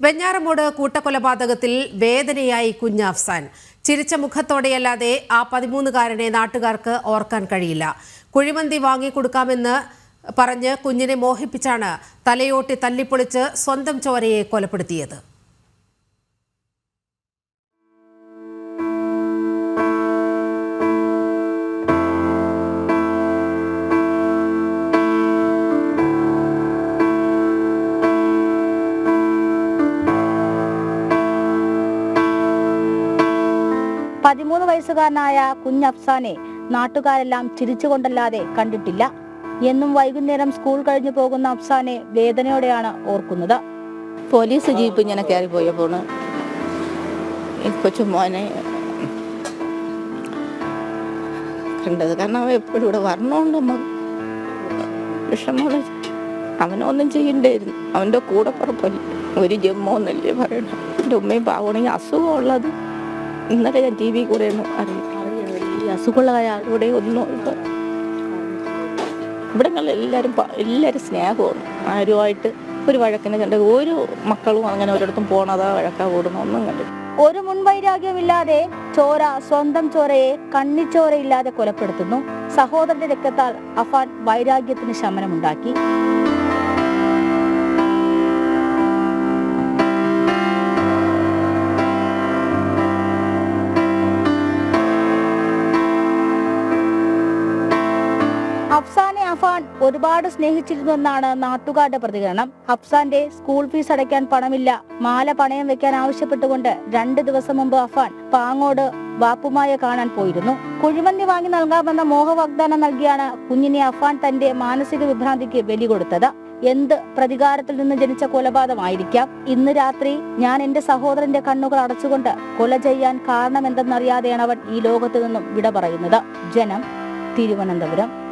വെഞ്ഞാറമൂട് കൂട്ടക്കൊലപാതകത്തിൽ വേദനയായി കുഞ്ഞ് അഫ്സാൻ. ചിരിച്ച മുഖത്തോടെയല്ലാതെ ആ പതിമൂന്നുകാരനെ നാട്ടുകാർക്ക് ഓർക്കാൻ കഴിയില്ല. കുഴിമന്തി വാങ്ങിക്കൊടുക്കാമെന്ന് പറഞ്ഞ് കുഞ്ഞിനെ മോഹിപ്പിച്ചാണ് തലയോട്ടി തല്ലിപ്പൊളിച്ച് സ്വന്തം ചോരയെ കൊലപ്പെടുത്തിയത്. പതിമൂന്ന് വയസ്സുകാരനായ കുഞ്ഞഫ്സാനെ നാട്ടുകാരെല്ലാം ചിരിച്ചുകൊണ്ടല്ലാതെ കണ്ടിട്ടില്ല. എന്നും വൈകുന്നേരം സ്കൂൾ കഴിഞ്ഞു പോകുന്ന അഫ്സാനെ വേദനയോടെയാണ് ഓർക്കുന്നത്. പോലീസ് ജീപ്പ് ഇങ്ങനെ കയറി പോയപ്പോൾ കൊച്ചുമോനെ കണ്ടത്. കാരണം അവൻ എപ്പോഴും ഇവിടെ വരണോണ്ട് നമ്മ വിഷമമുള്ള അവനൊന്നും ചെയ്യണ്ടായിരുന്നു അവന്റെ കൂടെ പുറപ്പല്ല ഒരു ജമ്മോന്നല്ലേ പറയണം. എന്റെ ഉമ്മയും പാവണെങ്കിൽ അസുഖമുള്ളത് ഇന്നലെ ഞാൻ ടി വി കൂടെയാണ് അറിയാം. ഈ അസുഖമുള്ള ആളുകൂടെ ഒന്നും ഇപ്പം ഇവിടങ്ങളിൽ എല്ലാവരും എല്ലാവരും സ്നേഹമാണ്. ആരുമായിട്ട് ഒരു വഴക്കിനെ കണ്ട് ഒരു മക്കളും അങ്ങനെ ഒരിടത്തും പോണതാ വഴക്കാ കൂടുന്നോ ഒന്നും കണ്ടില്ല ഒരു മുൻവൈരാഗ്യമില്ലാതെ ചോര സ്വന്തം ചോരയെ കണ്ണിച്ചോരയില്ലാതെ കൊലപ്പെടുത്തുന്നു. സഹോദരന്റെ രക്തത്താൽ അഫാൻ വൈരാഗ്യത്തിന് ശമനമുണ്ടാക്കി. അഫ്സാനെ അഫാൻ ഒരുപാട് സ്നേഹിച്ചിരുന്നുവെന്നാണ് നാട്ടുകാരുടെ പ്രതികരണം. അഫ്സാന്റെ സ്കൂൾ ഫീസ് അടയ്ക്കാൻ പണമില്ല. മാല പണയം വെക്കാൻ ആവശ്യപ്പെട്ടുകൊണ്ട് രണ്ട് ദിവസം മുമ്പ് അഫാൻ പാങ്ങോട് ബാപ്പുമായ കാണാൻ പോയിരുന്നു. കുഴിമന്തി വാങ്ങി നൽകാമെന്ന മോഹവാഗ്ദാനം നൽകിയാണ് കുഞ്ഞിനെ അഫാൻ തന്റെ മാനസിക വിഭ്രാന്തിക്ക് ബലി കൊടുത്തത് എന്ത് പ്രതികാരത്തിൽ നിന്ന് ജനിച്ച കൊലപാതകമായിരിക്കാം. ഇന്ന് രാത്രി ഞാൻ എന്റെ സഹോദരന്റെ കണ്ണുകൾ അടച്ചുകൊണ്ട് കൊല ചെയ്യാൻ കാരണമെന്തെന്നറിയാതെയാണ് അവൻ ഈ ലോകത്തു നിന്നും വിട പറയുന്നത്. ജനം തിരുവനന്തപുരം.